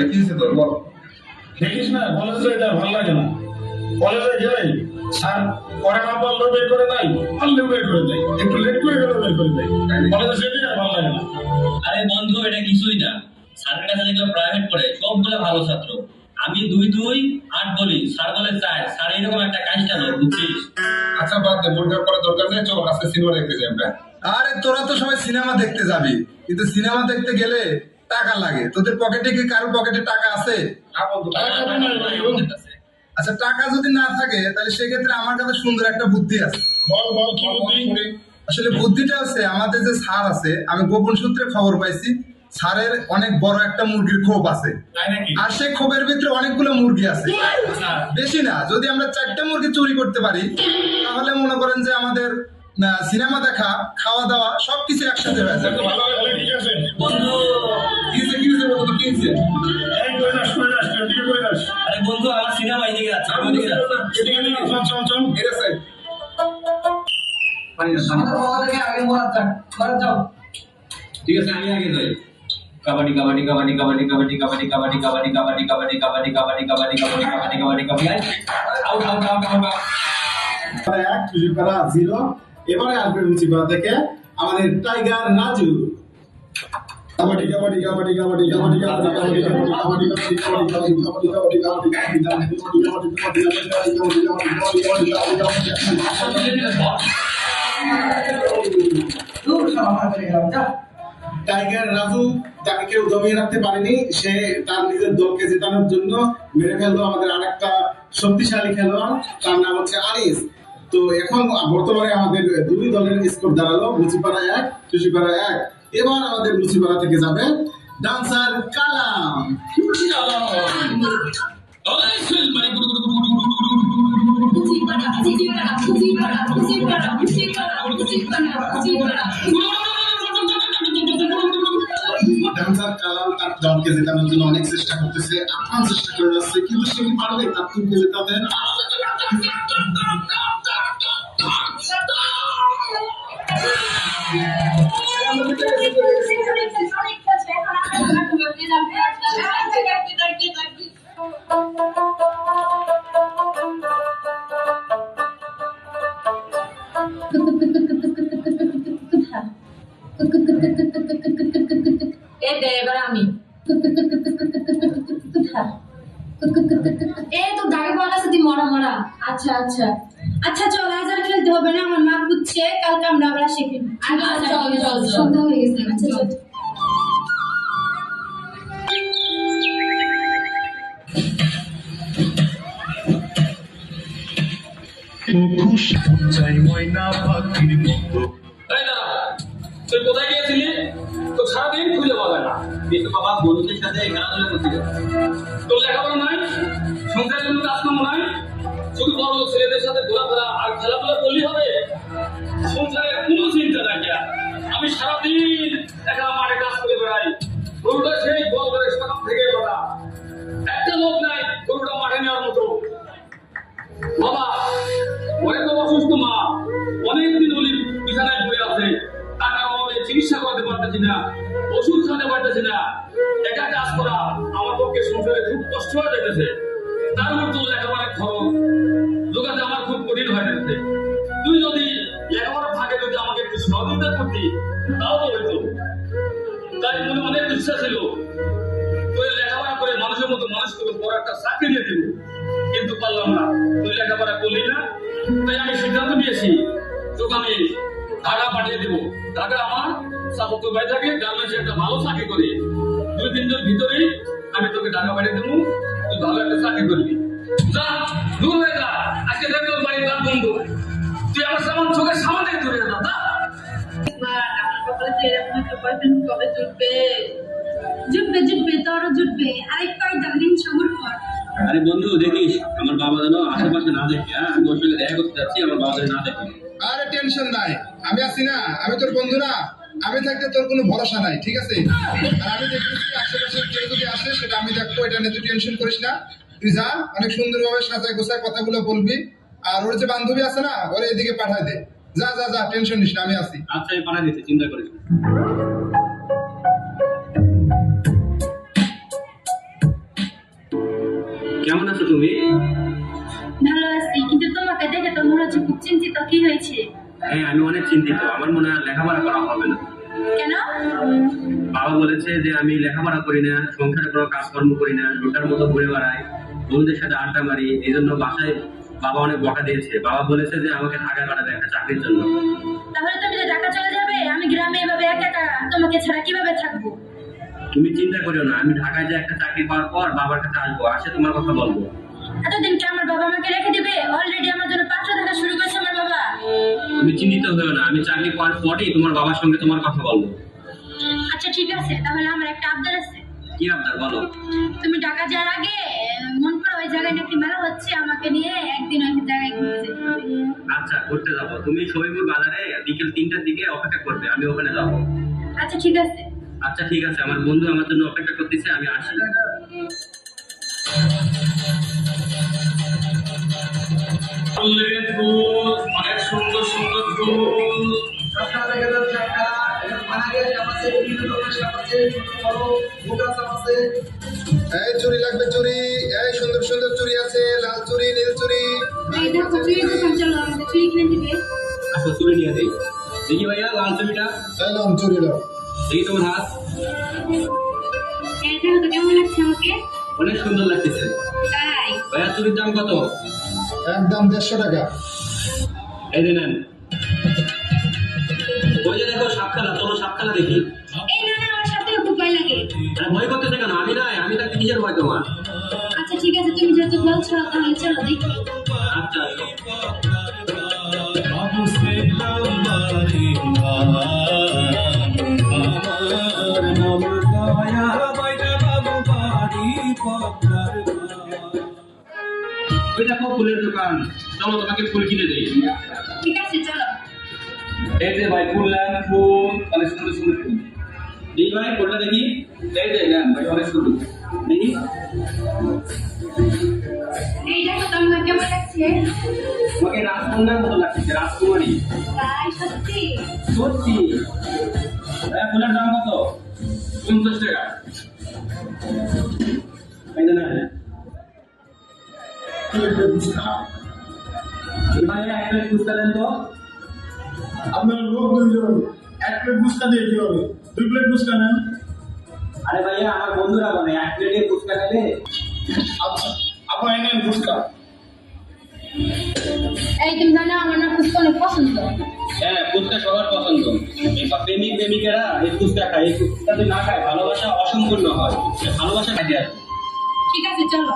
রে কি হয়েছে তোর বল। দেখিস না কলেজে এটা ভালো লাগে না। কলেজে গেলে স্যার পড়া না পারলেও বের করে দেয় পারলেও বের করে দেয়। একটু লেট করে গেলেও বের করে দেয়। কলেজে সেটাই আর ভালো লাগে না। আরে বন্ধু এটা কিছুই না। স্যারের কাছে যেগুলো প্রাইভেট পড়ে সবগুলো ভালো ছাত্র। আমি দুই দুই আট বলি। স্যার বলে চার। স্যার এরকম একটা কাজ কেন বুঝছিস? আচ্ছা বাদ দে মন খারাপ করার দরকার নেই। চল আজকে সিনেমা দেখতে যাই আমরা। আরে তোরা তো সবাই সিনেমা দেখতে যাবি। কিন্তু সিনেমা দেখতে গেলে টাকা লাগে। তোদের পকেটে কি কারোর পকেটে টাকা আছে। আচ্ছা টাকা যদি না থাকে তাহলে সেক্ষেত্রে আমার কাছে সুন্দর একটা বুদ্ধি আছে। বল বল কি বুদ্ধি? আসলে বুদ্ধিটা হচ্ছে আমাদের যে স্যার আছে আমি গোপন সূত্রে খবর পাইছি স্যারের অনেক বড় একটা মুরগির খোপ আছে। আর সেই খোপের ভিতরে অনেকগুলো মুরগি আছে। আচ্ছা বেশি না যদি আমরা চারটে মুরগি চুরি করতে পারি তাহলে মনে করেন যে আমাদের সিনেমা দেখা খাওয়া দাওয়া সবকিছু একসাথে হয়ে যাবে। যাস আরে বন্ধু আমার সিনেমা এদিকে যাচ্ছে ওদিকে যাচ্ছি এদিকে এদিকে চল চল চল এরে সাই পানি না ঠিক আছে আমি আগে যাই kabaddi kabaddi kabaddi kabaddi kabaddi kabaddi kabaddi kabaddi kabaddi kabaddi kabaddi kabaddi kabaddi kabaddi kabaddi kabaddi kabaddi out out out out এবারে এক মুজিপাড়া জিরো এবারে আসবে মুজিপাড়া থেকে আমাদের টাইগার রাজু কাবাডি কাবাডি কাবাডি কাবাডি কাবাডি কাবাডি কাবাডি কাবাডি কাবাডি টাইগার রাজু তাকে কেউ দমিয়ে রাখতে পারেনি। সে তার নিজের দলকে জেতানোর জন্য মেরে ফেলল আমাদের আরেকটা শক্তিশালী খেলোয়াড়। তার নাম হচ্ছে আরিস তো এখন বর্তমানে আমাদের দুই দলের স্কোর দাঁড়াল। মুচিপাড়া এক সুশিপাড়া এক। এবার আমাদের মুচিপাড়া থেকে যাবে ডান্সার কালাম। তার অনেক চেষ্টা করতেছে চেষ্টা করে যাচ্ছে, কিন্তু সে দে এবার আমি এ তো দাগে বলা আছে তুই মরা মরা। আচ্ছা আচ্ছা। আচ্ছা চল আজ আর খেলতে হবে না আমার মা খুঁজছে কালকে আমরা আবার শিখি আচ্ছা চল চল সন্ধ্যা হয়ে গেছে আচ্ছা চল। চাই ময়না পাখির মতো। এই দাদা তুই কোথায় গিয়েছিলি? তো সারাদিন খুঁজে পাবে না। কিন্তু বাবা বন্ধুদের সাথে করতে গেছে। তোর লেখাপড়া নাই? সংসারের জন্য কাজকর্ম নাই? শুধু বড় ছেলেদের সাথে ঘোরাফেরা আর খেলাধুলা করলেই হবে? সংসারের কোনো চিন্তা নাই আমি সারাদিন একা মাঠে কাজ করে বেড়াই। গরুটা সেই বল করে সকাল থেকে বেড়া একটা লোক নাই, গরুটা মাঠে নেওয়ার মতো। বাবা অনেক অসুস্থ মা। অনেকদিন উনি বিছানায় পড়ে আছে। টাকা অভাবে চিকিৎসা করাতে পারতেছি না। ওষুধ খাওয়াতে পারতেছি না। একা কাজ করা আমার পক্ষে সংসারে খুব কষ্ট হয়ে যেতেছে তার মধ্যে লেখাপড়ার একটা চাকরি দিবি কিন্তু পারলাম না, তুই লেখাপড়া করলি না, তাই আমি সিদ্ধান্ত নিয়েছি তোকে আমি ঢাকা পাঠিয়ে দিব। ঢাকা আমার সাপোর্ট বাড়ি থাকে গার্মেন্টসে একটা ভালো চাকরি করি। দুই তিন দিনের ভিতরেই আমি তোকে ঢাকা পাঠিয়ে দেবো, তুই ভালো একটা চাকরি করবি। যা, দূর হয়ে যা। আজকে থেকে তোর বাড়ি তার বন্ধু। তুই আমার সামান, চোখের সামনে থেকে দূরে যা যা। জুটবে জুটবে তোরও জুটবে। আরেক কয়েকটা দিন সবুর কর আরে বন্ধু দেখিস আমার বাবা যেন আশেপাশে না দেখে হ্যাঁ? আমি ওর সঙ্গে দেখা করতে যাচ্ছি আমার বাবা যেন না দেখে। আরে টেনশন নাই আমি আছি না আমি তোর বন্ধু না আমি থাকতে তোর কোনো ভরসা নাই ঠিক আছে? আর আমি দেখতেছি আশেপাশে কেউ যদি আসে সেটা আমি দেখব এটা নিয়ে তুই টেনশন করিস না। তুই যা অনেক সুন্দরভাবে সাজায় গোছায় কথাগুলো বলবি। আর ওর যে বান্ধবী আছে না ওর এদিকে পাঠায় দে। যা যা যা টেনশন নিস না আমি আছি। আচ্ছা আমি পাঠিয়ে দিচ্ছি চিন্তা করিস কেমন আছো তুমি? ভালো আছি কিন্তু তোমাকে দেখে তো মনে হচ্ছে খুব চিন্তিত কি হয়েছে? হ্যাঁ আমি অনেক চিন্তিত। আমার মনে হয় লেখাপড়া করা হবে না। কেন? বাবা বলেছে যে আমি লেখাপড়া করি না সংসারে কোনো কাজকর্ম করি না লোটার মতো ঘুরে বেড়াই বন্ধুদের সাথে আড্ডা মারি এই জন্য বাসায় বাবা অনেক বকা দিয়েছে। বাবা বলেছে যে আমাকে ঢাকা পাঠাবে একটা চাকরির জন্য। তাহলে তুমি যে ঢাকা চলে যাবে? আমি গ্রামে এভাবে একা একা তোমাকে ছাড়া কীভাবে থাকব? তুমি চিন্তা করিও না আমি ঢাকায় যে একটা চাকরি পাওয়ার পর বাবার কাছে আসব আসে তোমার কথা বলব। এতদিন কি আমার বাবা আমাকে রেখে দিবে? অলরেডি আমার জন্য পাত্র দেখা শুরু করেছে আমার বাবা। তুমি চিন্তিত হয়েও না আমি চাকরি পাওয়ার পরেই তোমার বাবার সঙ্গে তোমার কথা বলব। আচ্ছা ঠিক আছে তাহলে আমার একটা আবদার আছে। কি আপনার বলো? তুমি ঢাকা যাওয়ার আগে মন করে ওই জায়গায় নাকি মেলা হচ্ছে আমাকে নিয়ে একদিন ওই জায়গায় ঘুরতে আচ্ছা ঘুরতে যাব। তুমি শহীদপুর বাজারে বিকেল তিনটার দিকে অপেক্ষা করবে আমি ওখানে যাব। আচ্ছা ঠিক আছে। আচ্ছা ঠিক আছে আমার বন্ধু আমার জন্য অপেক্ষা করতেছে আমি আসি অনেক সুন্দর সুন্দর ফুল এই চুরি লাগবে চুরি এই সুন্দর সুন্দর চুরি আছে লাল চুরি নীল চুরি। আচ্ছা চুরি নিয়ে দিই দেখি ভাইয়া লাল এই লাম চুরি লাও কেমন লাগছে আমাকে? অনেক সুন্দর লাগতেছে। তাই? ভাইয়া চুরির দাম কত? একদম দেড়শো টাকা। এই যে নেন। ওই যে দেখো সাপখানা চলো সাপখানা দেখি। এই না না আমার সাথে খুব ভয় লাগে। আরে ভয় করতেছে কেন? আমি নাই আমি তাকে কিসের ভয় তোমার? আচ্ছা ঠিক আছে তুমি যেহেতু বলছো তাহলে চলো দেখি। আচ্ছা। সেলাম বাড়ি ওই দেখো ফুলের দোকান। চলো তোমাকে ফুল কিনে দেই। ঠিক আছে চলো। এই যে ভাই ফুল নেন ফুল অনেক সুন্দর সুন্দর ফুল। দেখি ভাই ফুলটা দেখি। এই যে নেন ভাই অনেক সুন্দর। দেখি এই দেখো তো আমাকে কেমন লাগছে? তোমাকে রাজকন্যার মতো লাগছে রাজকুমারী। তাই সত্যি? সত্যি। ফুলের দাম কত? পঞ্চাশ টাকা। এই যে নেন এক প্লেট ফুচকা দেন তো। আপনার লোক দুইজন এক প্লেট ফুচকা দিয়ে কি হবে দুই প্লেট ফুচকা নেন। আরে ভাইয়া আমার বন্ধুরা বলে এক প্লেটে ফুচকা খেলে? আচ্ছা আপনার এনেন ফুচকা। এই তুমি জানো আমার না খুব অনেক পছন্দ। হ্যাঁ ফুচকা সবার পছন্দ। এবার প্রেমিক প্রেমিকেরা এই ফুচকা খায়। এই ফুচকা যদি না খায় ভালোবাসা অসম্পূর্ণ হয়। ভালোবাসা আসে ঠিক আছে চলো।